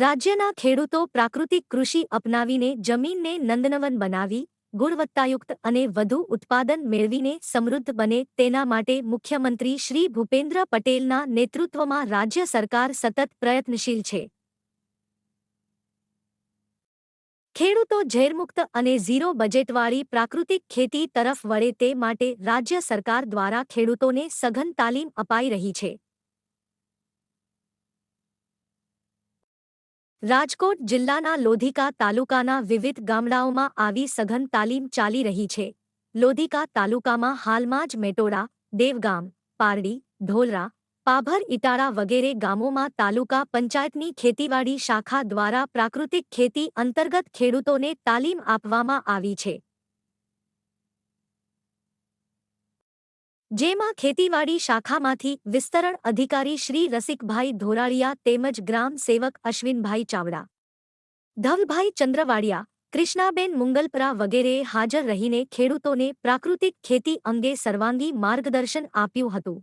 રાજ્યના ખેડૂતો પ્રાકૃતિક કૃષિ અપનાવીને જમીનને નંદનવન બનાવી, ગુણવત્તાયુક્ત અને વધુ ઉત્પાદન મેળવીને સમૃદ્ધ બને તેના માટે મુખ્યમંત્રી શ્રી ભૂપેન્દ્ર પટેલના નેતૃત્વમાં રાજ્ય સરકાર સતત પ્રયત્નશીલ છે. ખેડૂતો ઝેરમુક્ત અને ઝીરો બજેટવાળી પ્રાકૃતિક ખેતી તરફ વળે તે માટે રાજ્ય સરકાર દ્વારા ખેડૂતોને સઘન તાલીમ અપાઈ રહી છે. રાજકોટ જિલ્લાના લોધિકા તાલુકાના વિવિધ ગામડાઓમાં આવી સઘન તાલીમ ચાલી રહી છે. લોધિકા તાલુકામાં હાલમાં જ મેટોડા, દેવગામ, પારડી, ઢોલરા, પાભર ઇટાળા વગેરે ગામોમાં તાલુકા પંચાયતની ખેતીવાડી શાખા દ્વારા પ્રાકૃતિક ખેતી અંતર્ગત ખેડૂતોને તાલીમ આપવામાં આવી છે. જેમાં ખેતીવાડી શાખામાંથી વિસ્તરણ અધિકારી શ્રી રસિકભાઈ ધોરાળિયા તેમજ ગ્રામ સેવક અશ્વિનભાઈ ચાવડા. ધવલભાઈ ચંદ્રવાડિયા, કૃષ્ણાબેન મુંગલપરા વગેરેએ હાજર રહીને ખેડૂતોને પ્રાકૃતિક ખેતી અંગે સર્વાંગી માર્ગદર્શન આપ્યું હતું.